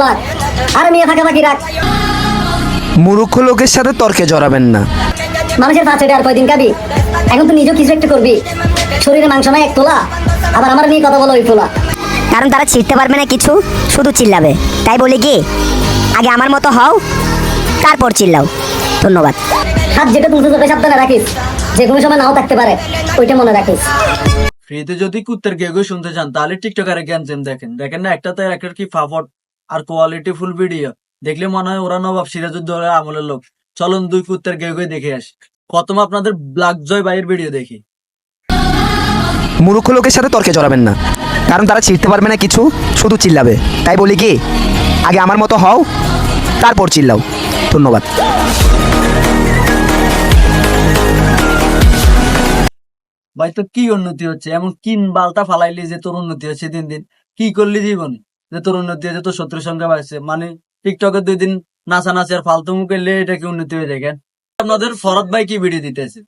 Blood আরে নিয়ে থাকা থাকি রাখ মূর্খ লোকের সাথে তর্কে জড়াবেন না। মানুষের পাঁচ আর কয়দিন খাবি এখন তো নিজেও কিছু একটা করবি। শরীরে মাংস নাই এক তোলা। আবার আমার নিয়ে কথা বলো ওই তোলা কারণ তারা ছিঁড়তে পারবে না কিছু শুধু চিল্লাবে। তাই বলি কি আগে আমার মতো হও তারপর চিল্লাও। ধন্যবাদ। হাত যেটা তুলতে তোকে সাবধানে রাখিস। যে কোনো সময় নাও থাকতে পারে ওইটা মনে রাখিস। ফ্রিতে যদি কুত্তের গেগো শুনতে চান তাহলে টিকটকারে জ্ঞান জেম দেখেন। দেখেন না একটা তো একটা কি ফাফট আর কোয়ালিটি ফুল ভিডিও দেখলে মনে হয় ওরা নবাব সিরাজউদ্দৌলার আমলের লোক। চলুন দুই কুত্তের গেগোই দেখে আসি। প্রথম আপনাদের ব্ল্যাক জয় ভাইয়ের ভিডিও দেখি। মূর্খ লোকের সাথে তর্কে জড়াবেন না। কারণ তারা ছিঁড়তে পারবে না কিছু শুধু চিল্লাবে। তাই বলি কি আগে আমার মতো হও তারপর চিল্লাও। ধন্যবাদ। ভাই তো কি উন্নতি হচ্ছে? এমন কিন বালটা ফালাইলি যে তোর উন্নতি হচ্ছে দিন দিন। কি করলি জীবন? যে তোর উন্নতি হচ্ছে তোর শত্রুর সংখ্যা বাড়ছে। মানে টিকটকে দুই দিন নাচা নাচি আর ফালতু মুখে লে এটা কি উন্নতি হয়ে কেন? আপনাদের ফরত ভাই কি ভিডিও দিতেছে?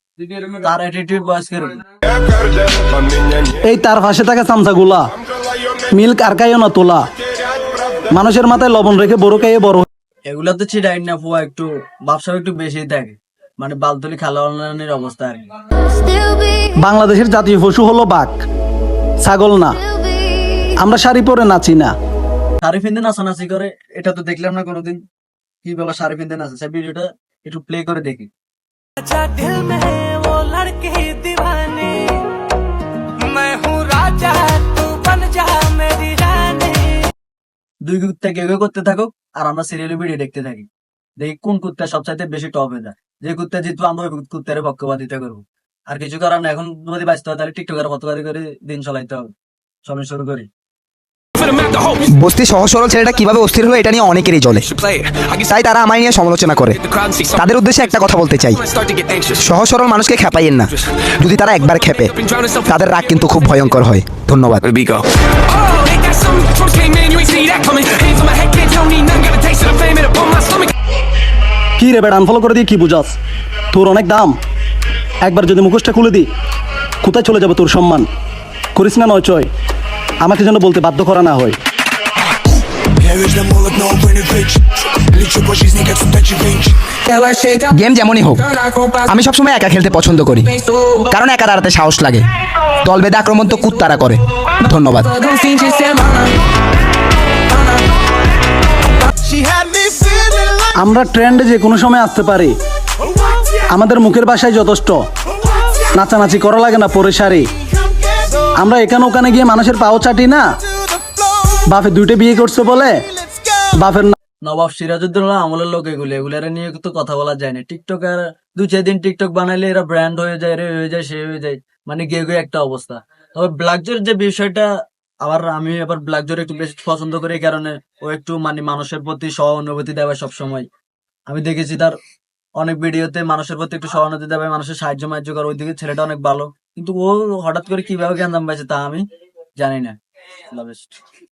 তার অ্যাটিটিউড বয়স এই তার পাশে থাকা চামচাগুলা। মিল্ক আর খাইও না তোলা। মানুষের মাথায় লবণ রেখে বড় খাইয়ে বড় এগুলা তো ছিটাই না ফুয়া একটু ব্যবসা একটু বেশি থাকে। মানে বালতলি খালানের অবস্থা আর কি। বাংলাদেশের জাতীয় পশু হলো বাঘ। ছাগল না। আমরা শাড়ি পরে নাচি না। শাড়ি ফিন্দে নাচানাচি করে এটা তো দেখলাম না কোনোদিন। কি বলো শাড়ি ফিন্দে নাচে ভিডিওটা একটু প্লে করে দেখি। দুই কুত্তা কেউ করতে থাকুক আর আমরা সিরিয়াল ভিডিও দেখতে থাকি। দেখি কোন কুত্তা সবচাইতে বেশি টপ হয়ে যায়। যে কুত্তা জিতবো আমরা ওই কুত্তারে পক্ষপাতিতা করব। আর কিছু কারণ এখন যদি বাঁচতে হয় তাহলে টিকটকের পথকারি করে দিন চলাইতে হবে সবাই শুরু করি। বস্তি সহজ সরল ছেলেটা কীভাবে অস্থির হলো এটা নিয়ে অনেকেরই চলে তাই তারা আমায় নিয়ে সমালোচনা করে। তাদের উদ্দেশ্যে একটা কথা বলতে চাই। সহজ সরল মানুষকে খেপাইয়েন না। যদি তারা একবার খেপে তাদের রাগ কিন্তু খুব ভয়ঙ্কর হয়। ধন্যবাদ. Oh. কি রে বেড়া আনফলো করে দিয়ে কি বুঝাস? তোর অনেক দাম। একবার যদি মুখোশটা খুলে দিই কোথায় চলে যাবে তোর সম্মান? করিস না নয় চয়। আমাকে যেন বলতে বাধ্য করা না হয়। গেম যেমনই হোক আমি সবসময় একা খেলতে পছন্দ করি কারণ একা দাঁড়াতে সাহস লাগে। দল বেঁধে আক্রমণ তো কুত্তারা করে। ধন্যবাদ। আমরা ট্রেন্ডে যে কোনো সময় আসতে পারি। আমাদের মুখের বাসায় যথেষ্ট। নাচানাচি করা লাগে না পরে সারি। আমরা এখানে ওখানে গিয়ে মানুষের পাও চাটি না। বাপে দুইটা বিয়ে করছে বলে। বাপের নবাব সিরাজউদ্দৌলা আমলের লোক এগুলো। এগুলার নিয়ে তো কথা বলা যায় না। টিকটক আর দু চার দিন টিকটক বানাইলে এরা ব্র্যান্ড হয়ে যায়, রে হয়ে যায়, সে হয়ে যায়। মানে গে গে একটা অবস্থা। তবে ব্ল্যাকজোর যে বিষয়টা, আবার আমি আবার ব্ল্যাকজোর একটু বেশি পছন্দ করি কারণে ও একটু মানে মানুষের প্রতি সহানুভূতি দেবে সব সময় আমি দেখেছি তার অনেক ভিডিওতে মানুষের প্রতি একটু সহানুভূতি দেবে মানুষের সাহায্য মাহায্য করে। ওইদিকে ছেলেটা অনেক ভালো। কিন্তু ও হঠাৎ করে কীভাবে দাম পাইছে তা আমি জানি না।